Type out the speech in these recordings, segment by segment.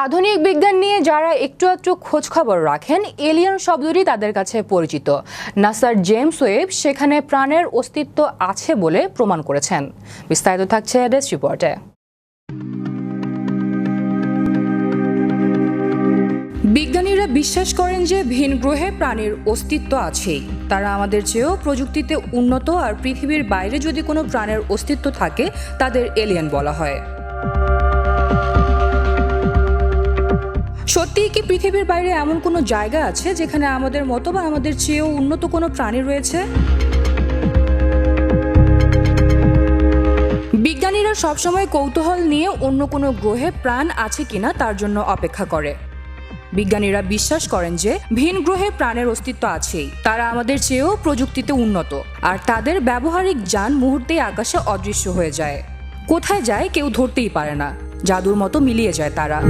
আধুনিক বিজ্ঞান নিয়ে যারা একটু একটু খোঁজ খবর রাখেন, এলিয়ন শব্দটি তাদের কাছে পরিচিত। নাসার জেমস ওয়েব সেখানে প্রাণের অস্তিত্ব আছে বলে প্রমাণ করেছেন। বিস্তারিত থাকছে ডেস্ক রিপোর্টে। বিজ্ঞানীরা বিশ্বাস করেন যে ভিন গ্রহে প্রাণীর অস্তিত্ব আছেই তারা আমাদের চেয়েও প্রযুক্তিতে উন্নত আর পৃথিবীর বাইরে যদি কোনো প্রাণের অস্তিত্ব থাকে, তাদের এলিয়ান বলা হয়। পৃথিবীর বাইরে এমন কোনো জায়গা আছে যেখানে আমাদের মতো বা আমাদের চেয়েও উন্নত কোনো প্রাণী রয়েছে? বিজ্ঞানীরা সবসময় কৌতূহল নিয়ে অন্য কোনো গ্রহে প্রাণ আছে কিনা তার জন্য অপেক্ষা করে। বিজ্ঞানীরা বিশ্বাস করেন যে ভিন গ্রহে প্রাণের অস্তিত্ব আছেই। তারা আমাদের চেয়েও প্রযুক্তিতে উন্নত। আর তাদের ব্যবহারিক যান মুহূর্তেই আকাশে অদৃশ্য হয়ে যায়। কোথায় যায় কেউ ধরতেই পারে না। জাদুর মতো মিলিয়ে যায় তারা।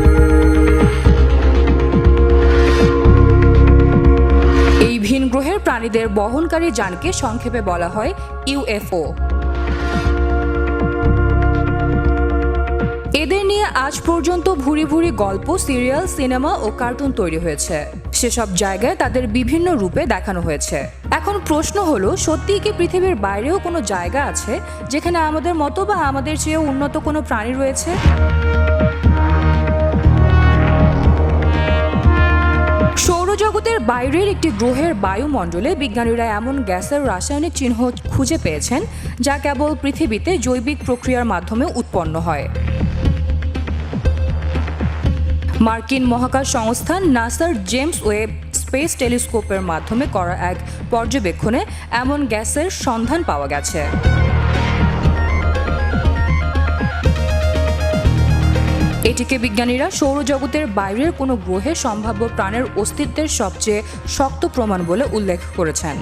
গ্রহের প্রাণীদের বহনকারী যানকে সংক্ষেপে বলা হয় ইউএফও। এদের নিয়ে আজ পর্যন্ত ভুরি ভুরি গল্প, সিরিয়াল, সিনেমা ও কার্টুন তৈরি হয়েছে। সেসব জায়গায় তাদের বিভিন্ন রূপে দেখানো হয়েছে। এখন প্রশ্ন হলো, সত্যিই কি পৃথিবীর বাইরেও কোনো জায়গা আছে যেখানে আমাদের মতো বা আমাদের চেয়েও উন্নত কোনো প্রাণী রয়েছে? সৌরজগতের বাইরের একটি গ্রহের বায়ুমণ্ডলে বিজ্ঞানীরা এমন গ্যাসের রাসায়নিক চিহ্ন খুঁজে পেয়েছেন যা কেবল পৃথিবীতে জৈবিক প্রক্রিয়ার মাধ্যমে উৎপন্ন হয়। মার্কিন মহাকাশ সংস্থা নাসার জেমস ওয়েব স্পেস টেলিস্কোপের মাধ্যমে করা এক পর্যবেক্ষণে এমন গ্যাসের সন্ধান পাওয়া গেছে। এটিকে বিজ্ঞানীরা সৌরজগতের বাইরের কোনো গ্রহে সম্ভাব্য প্রাণের অস্তিত্বের সবচেয়ে শক্ত প্রমাণ বলে উল্লেখ করেছেন।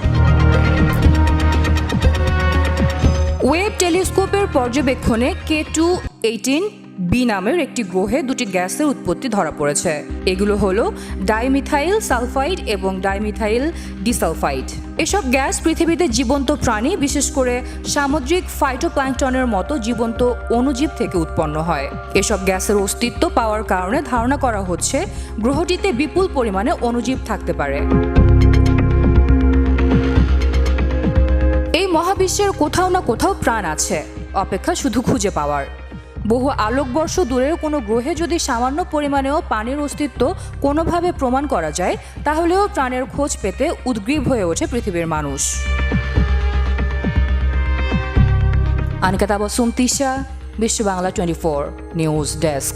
ওয়েব টেলিস্কোপের পর্যবেক্ষণে কে টু এইটিন বি নামের একটি গ্রহে দুটি গ্যাসের উৎপত্তি ধরা পড়েছে। এগুলো হলো ডাইমিথাইল সালফাইড এবং ডাইমিথাইল ডিসালফাইড। এসব গ্যাস পৃথিবীতে জীবন্ত প্রাণী, বিশেষ করে সামুদ্রিক ফাইটোপ্ল্যাঙ্কটনের মতো জীবন্ত অণুজীব থেকে উৎপন্ন হয়। এসব গ্যাসের অস্তিত্ব পাওয়ার কারণে ধারণা করা হচ্ছে, গ্রহটিতে বিপুল পরিমাণে অণুজীব থাকতে পারে। এই মহাবিশ্বের কোথাও না কোথাও প্রাণ আছে। অপেক্ষা শুধু খুঁজে পাওয়ার। বহু আলোকবর্ষ দূরের কোনো গ্রহে যদি সামান্য পরিমাণেও পানির অস্তিত্ব কোনোভাবে প্রমাণ করা যায়, তাহলেও প্রাণের খোঁজ পেতে উদ্গ্রীব হয়ে ওঠে পৃথিবীর মানুষ। আনকাতা বসুম Tisha, Bishwa Bangla twenty four news desk.